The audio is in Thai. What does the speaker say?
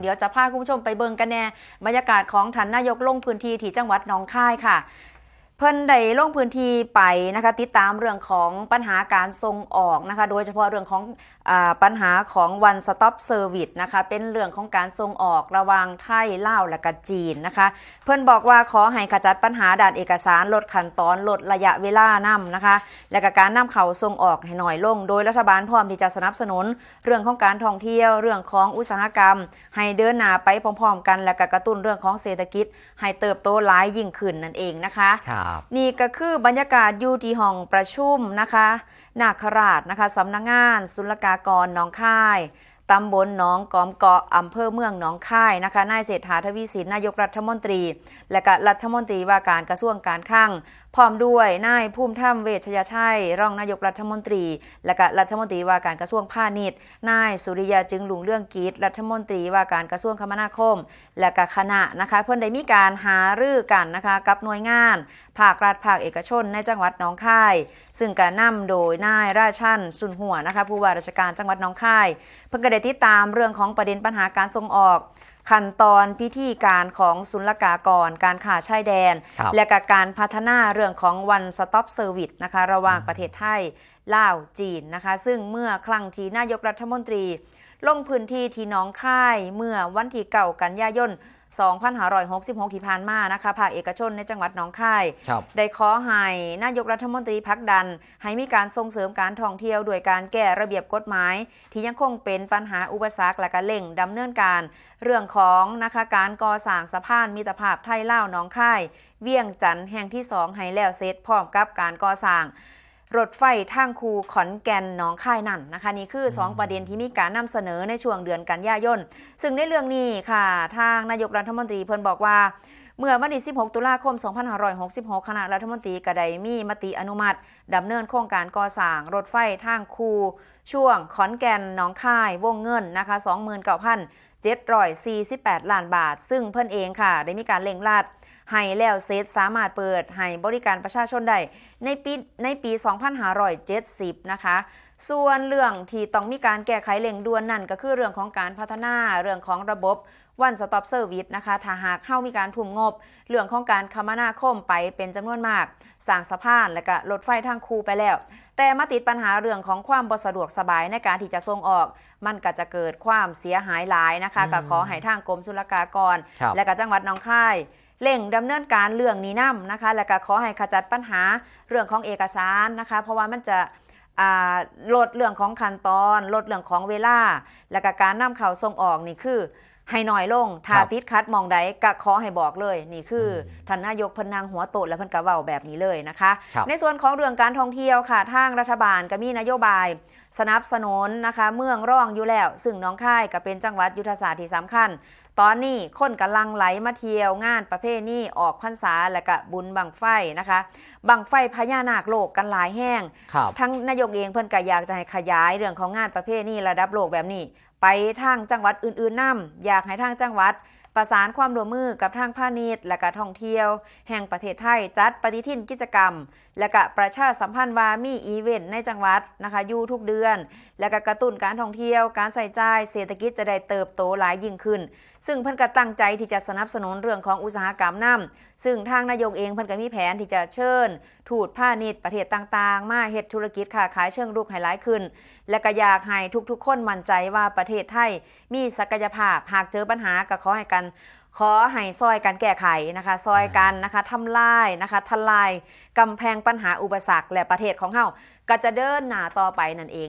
เดี๋ยวจะพาคุณผู้ชมไปเบิงกันแน่บรรยากาศของท่านนายกลงพื้นที่ที่จังหวัดหนองคายค่ะ เพิ่นได้ลงพื้นที่ไปนะคะติดตามเรื่องของปัญหาการส่งออกนะคะโดยเฉพาะเรื่องของอปัญหาของ One Stop Service นะคะเป็นเรื่องของการส่งออกระวางไทยลาวและก็จีนนะคะเพิ่นบอกว่าขอให้ขจัดปัญหาด้านเอกสารลดขั้นตอนลดระยะเวลานำนะคะและก็การนำเข้าส่งออกให้หน่อยลง โดยรัฐบาลพร้อมที่จะสนับสนุน เรื่องของการท่องเที่ยวเรื่องของอุตสาหกรรม ให้เดินหน้าไปพร้อม ๆ กัน และก็กระตุ้นเรื่องของเศรษฐกิจ ให้เติบโตหลายยิ่งขึ้นนั่นเองนะคะครับนี่ก็คือบรรยากาศอยู่ที่ห้องประชุมนะคะนาคราชนะคะสำนักงานศุลกากรน้องค่าย ตำบลหนองกอมเกาะอำเภอเมืองหนองค่ายนะคะ นายเศรษฐาทวีสินนายกรัฐมนตรี และก็รัฐมนตรีว่าการกระทรวงการคลังพร้อมด้วยนายภูมิธรรมเวชยชัยรองนายกรัฐมนตรี และก็รัฐมนตรีว่าการกระทรวงพาณิชย์นายสุริยาจึงหลุงเรื่องกีตรัฐมนตรีว่าการกระทรวงคมนาคม และก็คณะนะคะ เพื่อนได้มีการหารือกันนะคะกับหน่วยงาน ภาครัฐภาคเอกชน ในจังหวัดหนองคาย ซึ่งการนำโดยนายราชันสุนหัวนะคะผู้ว่าราชการจังหวัดหนองคาย เพื่อก็ได้ติดตามเรื่องของประเด็นปัญหาการส่งออก ขั้นตอนพิธีการของศุลกากร การข่าชายแดนครับและก็การพัฒนาเรื่องของ One Stop Service นะคะระหว่างประเทศไทยลาวจีนนะคะ ซึ่งเมื่อครั้งที่นายกรัฐมนตรี ลงพื้นที่ที่หน้องค่ายเมื่อวันที่เก่ากันยายน 2566 ที่ผ่านมานะคะภาคเอกชนในจังหวัดหนองคายครับได้ขอให้นายกรัฐมนตรีพักดัน ให้มีการส่งเสริมการท่องเที่ยวโดยการแก้ระเบียบกฎหมาย ที่ยังคงเป็นปัญหาอุปสรรคและก็เร่งดำเนินการ เรื่องของนะคะการก่อสร้างสะพานมิตรภาพไทยลาวหนองค่าย เวียงจันทน์แห่งที่2ให้แล้วเสร็จพร้อมกับการก่อสร้าง รถไฟทางคูขอนแก่นหนองค่ายนั่นนะคะ นี่คือ 2 ประเด็นที่มีการนำเสนอในช่วงเดือนกันยายน ซึ่งในเรื่องนี้ค่ะ ทางนายกรัฐมนตรีเพิ่นบอกว่าเมื่อวันที่ 16 ตุลาคม 2566 คณะรัฐมนตรีก็ได้มีมติอนุมัติ ดำเนินโครงการก่อสร้างรถไฟทางคู ช่วงขอนแก่นหนองค่ายวงเงินนะคะ 29,748 ล้านบาท ซึ่งเพิ่นเองค่ะ ได้มีการเร่งรัด ให้แล้วเสร็จสามารถเปิดให้บริการประชาชนได้ในปีในปี 2570 นะคะ ส่วนเรื่องที่ต้องมีการแก้ไขเร่งด่วนนั่นก็คือเรื่องของการพัฒนาเรื่องของระบบ One Stop Service นะคะ ถ้าหากเข้ามีการทุ่มงบ เรื่องของการคมนาคมไปเป็นจำนวนมาก สร้างสะพานและก็รถไฟทางคูไปแล้ว แต่มาติดปัญหาเรื่องของความบ่สะดวกสบายในการที่จะส่งออก มันก็จะเกิดความเสียหายหลายนะคะอืมก็ขอให้ทางกรมศุลกากรครับและก็จังหวัดหนองคาย เร่งดำเนินการเรื่องนี้นํนะคะ และก็ขอให้ขจัดปัญหาเรื่องของเอกสารนะคะ เพราะว่ามันจะอ่าลดเรื่องของขั้นตอน ลดเรื่องของเวลา และก็การนำเข้าส่งออกนี่คือให้น้อยลงถ้าครับติดคัดมองใดก็ขอให้บอกเลย นี่คืออมท่านนายกเพนนางหัวโตดและเพันกะเว้าแบบนี้เลยนะคะครับในส่วนของเรื่องการท่องเที่ยวค่ะทางรัฐบาลก็มีนโยบาย สนับสนุนนะคะ เมืองร่องอยู่แล้ว ซึ่งหน้องค่ายก็เป็นจังหวัดยุทธศาสตร์ที่สำคัญ ตอนนี้คนกำลังไหลมาเที่ยวงานประเภทนี้ออกพรรษาและก็บุญบังไฟนะคะบังไฟพญานาคโลกกันหลายแห้งครับทั้งนายกเองเพิ่นก็อยากจะให้ขยายเรื่องของงานประเภทนี้ระดับโลกแบบนี้ ไปทางจังหวัดอื่นๆนํอยากให้ทางจังหวัดประสานความร่วมมือกับทางพาณิชย์ และก็ท่องเที่ยว แห่งประเทศไทยจัดปฏิทินกิจกรรม และก็ประชาสัมพันธ์ว่ามีอีเวนต์ในจังหวัดนะคะอยู่ทุกเดือน และก็กระตุ้นการท่องเที่ยว การใส่ใจายเศรษฐกิจจะได้เติบโตหลายยิ่งขึ้นซึ่งเพิ่นก็ตั้งใจที่จะสนับสนุนเรื่องของอุตสาหกรรมนํซึ่งทางนายกเองเพิ่นก็มีแผนที่จะเชิญทูตพาณิชย์ประเทศต่างๆ มาเฮ็ดธุรกิจค้าขายเชิงรุกให้หลายขึ้น และก็อยากให้ทุกๆ คนมั่นใจว่าประเทศไทยมีศักยภาพหากเจอปัญหาก็ขอให้กันขอให้ซอยกันแก้ไขนะคะซอยกันนะคะทำลายนะคะทลายกำแพงปัญหาอุปสรรคและประเทศของเฮาก็จะเดินหน้าต่อไปนั่นเอง